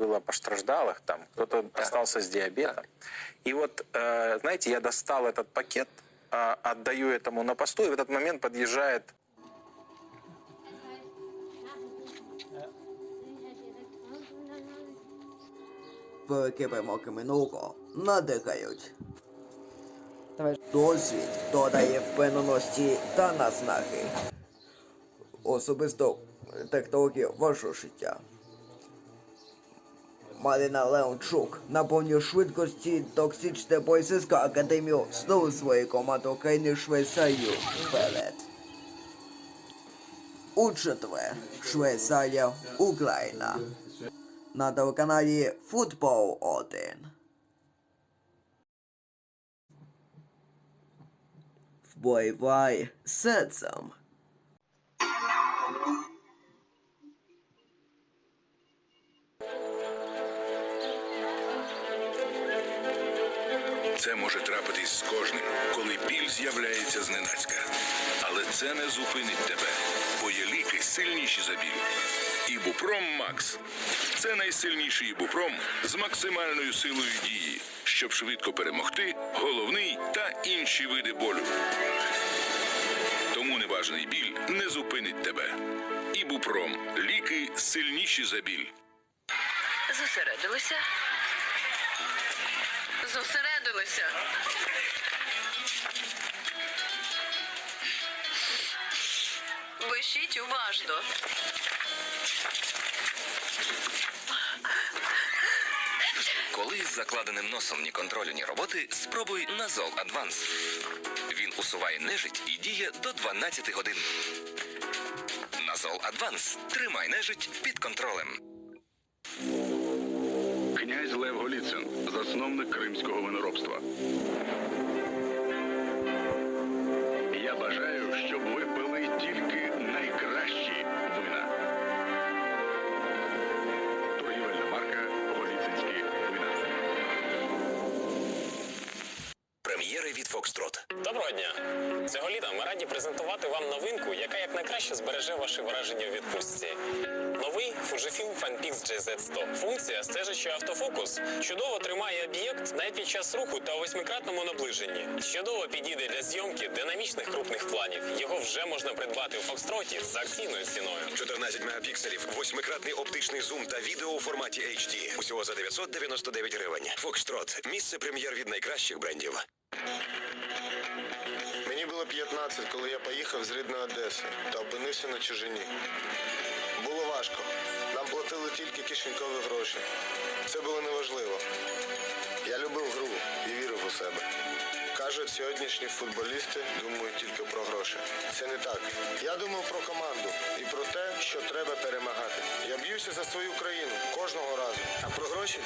было постраждалых, там кто-то остался с диабетом. И вот, э, знаете, я достал этот пакет, э, отдаю этому на посту, и в этот момент подъезжает Великі вимоги минулого надихають. Давай. Досвід додає впевненості та наснаги. Особисто технологія вашого життя. Марина Леончук наповнює швидкості токсичне бойцівську академію знову своєю командою країни Швейцарію вперед. У четвер Швейцарія, Україна. На телеканалі Футбол 1. Вбивай серцем. Це може трапитись з кожним, коли біль з'являється зненацька. Але це не зупинить тебе, бо є ліки сильніші за біль. Ібупром Макс. Це найсильніший ібупром з максимальною силою дії, щоб швидко перемогти головний та інші види болю. Тому небажаний біль не зупинить тебе. Ібупром ліки сильніші за біль. Зосередилися. Зосередилися. Блищіть уважно. Коли з закладеним носом ні контролю, ні роботи, спробуй Назол Адванс. Він усуває нежить і діє до 12 годин. Назол Адванс. Тримай нежить під контролем. Князь Лев Голіцин, засновник кримського виноробства. Я бажаю, Фокстрот. Доброго дня! Цього літа ми раді презентувати вам новинку, яка якнайкраще збереже ваші враження у відпустці. Новий Fujifilm FanPix GZ100. Функція стежачий автофокус чудово тримає об'єкт навіть під час руху та у восьмикратному наближенні. Чудово підійде для зйомки динамічних крупних планів. Його вже можна придбати у Фокстроті за акційною ціною. 14 мегапікселів, восьмикратний оптичний зум та відео у форматі HD. Усього за 999 гривень. Фокстрот. Місце прем'єр від найкращих брендів. Мені було 15, коли я поїхав з рідної Одеси та опинився на чужині. Було важко. Нам платили тільки кишенькові гроші. Це було неважливо. Я любив гру і вірив у себе. Кажуть, сьогоднішні футболісти думають тільки про гроші. Це не так. Я думав про команду і про те, що треба перемагати. Я б'юся за свою країну кожного разу. А про гроші